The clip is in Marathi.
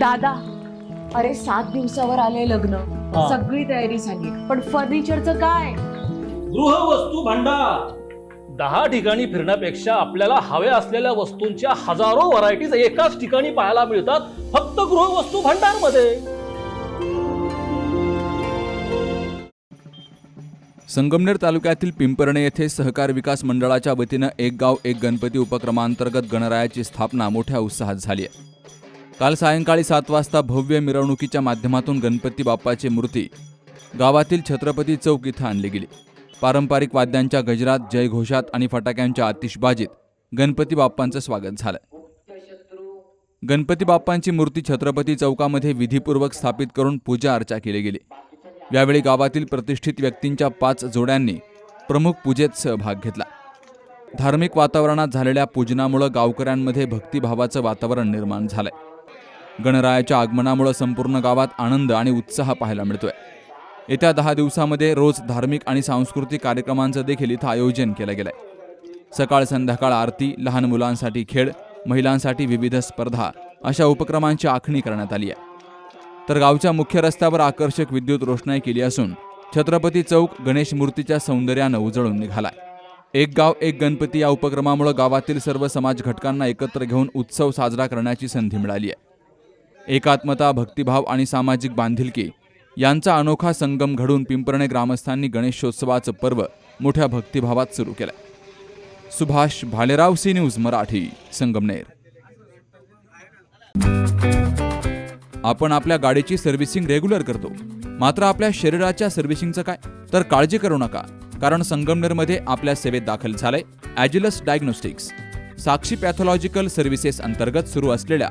दादा अरे सात दिवसावर आले लग्न. हा. सगळी तयारी झाली. पण फर्निचरचं काय? गृहवस्तू भांडार. दहा ठिकाणी फिरण्यापेक्षा आपल्याला हव्या असलेल्या वस्तूंच्या हजारो व्हरायटीज एकाच ठिकाणी पाहायला मिळतात फक्त गृहवस्तू भांडारमध्ये संगमनेर तालुक्यातील पिंपर्णे येथे सहकार विकास मंडळाच्या वतीनं एक गाव एक गणपती उपक्रमांतर्गत गणरायाची स्थापना मोठ्या उत्साहात झाली आहे. काल सायंकाळी सात वाजता भव्य मिरवणुकीच्या माध्यमातून गणपती बाप्पाची मूर्ती गावातील छत्रपती चौक इथं आणली गेली. पारंपरिक वाद्यांच्या गजरात जयघोषात आणि फटाक्यांच्या आतिषबाजीत गणपती बाप्पांचं स्वागत झालं. गणपती बाप्पांची मूर्ती छत्रपती चौकामध्ये विधीपूर्वक स्थापित करून पूजा अर्चा केली गेली. यावेळी गावातील प्रतिष्ठित व्यक्तींच्या पाच जोड्यांनी प्रमुख पूजेत सहभाग घेतला. धार्मिक वातावरणात झालेल्या पूजनामुळं गावकऱ्यांमध्ये भक्तिभावाचं वातावरण निर्माण झालंय. गणरायाच्या आगमनामुळं संपूर्ण गावात आनंद आणि उत्साह पाहायला मिळतोय. येत्या दहा दिवसामध्ये रोज धार्मिक आणि सांस्कृतिक कार्यक्रमांचं देखील इथं आयोजन केलं गेलंय. सकाळ संध्याकाळ आरती लहान मुलांसाठी खेळ महिलांसाठी विविध स्पर्धा अशा उपक्रमांची आखणी करण्यात आली आहे. तर गावच्या मुख्य रस्त्यावर आकर्षक विद्युत रोषणाई केली असून छत्रपती चौक गणेश मूर्तीच्या सौंदर्यानं उजळून निघालाय. एक गाव एक गणपती या उपक्रमामुळे गावातील सर्व समाज घटकांना एकत्र घेऊन उत्सव साजरा करण्याची संधी मिळाली आहे. एकात्मता भक्तिभाव आणि सामाजिक बांधिलकी यांचा अनोखा संगम घडून पिंपरणे ग्रामस्थांनी गणेशोत्सवाचं पर्व मोठ्या भक्तिभावात सुरू केलं सुभाष भालेराव सी न्यूज मराठी संगमनेर. आपण आपल्या गाडीची सर्व्हिसिंग रेग्युलर करतो. मात्र आपल्या शरीराच्या सर्व्हिसिंगचं काय? तर काळजी करू नका कारण संगमनेरमध्ये आपल्या सेवेत दाखल झालंय Agilus diagnostics. Sakshi pathological services अंतर्गत सुरू असलेल्या